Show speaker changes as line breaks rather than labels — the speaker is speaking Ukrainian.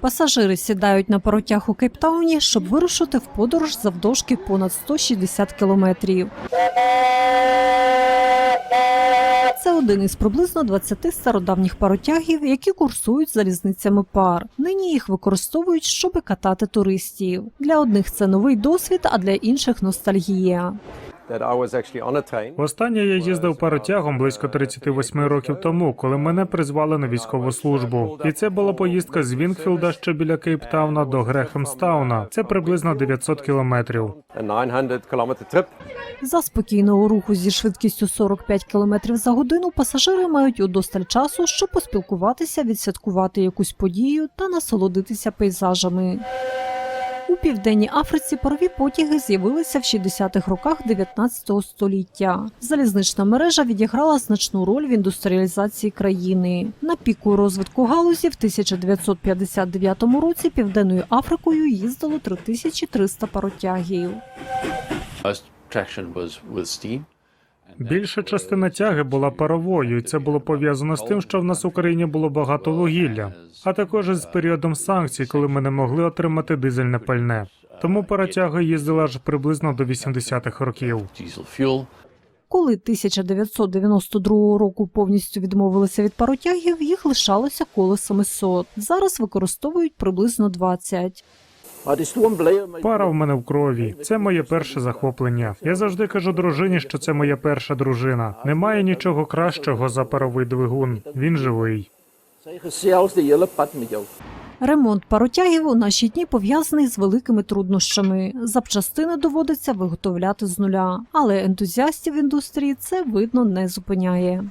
Пасажири сідають на паротяг у Кейптауні, щоб вирушити в подорож завдовжки понад 160 кілометрів. Це один із приблизно 20 стародавніх паротягів, які курсують залізницями пар. Нині їх використовують, щоб катати туристів. Для одних це новий досвід, а для інших ностальгія.
Востаннє я їздив паротягом близько 38 років тому, коли мене призвали на військову службу. І це була поїздка з Вінкфілда, що біля Кейптауна, до Грехемстауна. Це приблизно 900 кілометрів.
A 900 kilometer trip.
За спокійного руху зі швидкістю 45 км за годину пасажири мають удосталь часу, щоб поспілкуватися, відсвяткувати якусь подію та насолодитися пейзажами. Південній Африці парові потяги з'явилися в 60-х роках 19 століття. Залізнична мережа відіграла значну роль в індустріалізації країни. На піку розвитку галузі в 1959 році південною Африкою їздило 3300 паротягів.
Більша частина тяги була паровою, і це було пов'язано з тим, що в нас в Україні було багато вугілля, а також із періодом санкцій, коли ми не могли отримати дизельне пальне. Тому паротяги їздили аж приблизно до 80-х років.
Коли 1992 року повністю відмовилися від паротягів, їх лишалося коло 700. Зараз використовують приблизно 20.
Пара в мене в крові. Це моє перше захоплення. Я завжди кажу дружині, що це моя перша дружина. Немає нічого кращого за паровий двигун. Він живий.
Ремонт паротягів у наші дні пов'язаний з великими труднощами. Запчастини доводиться виготовляти з нуля, але ентузіастів індустрії це видно не зупиняє.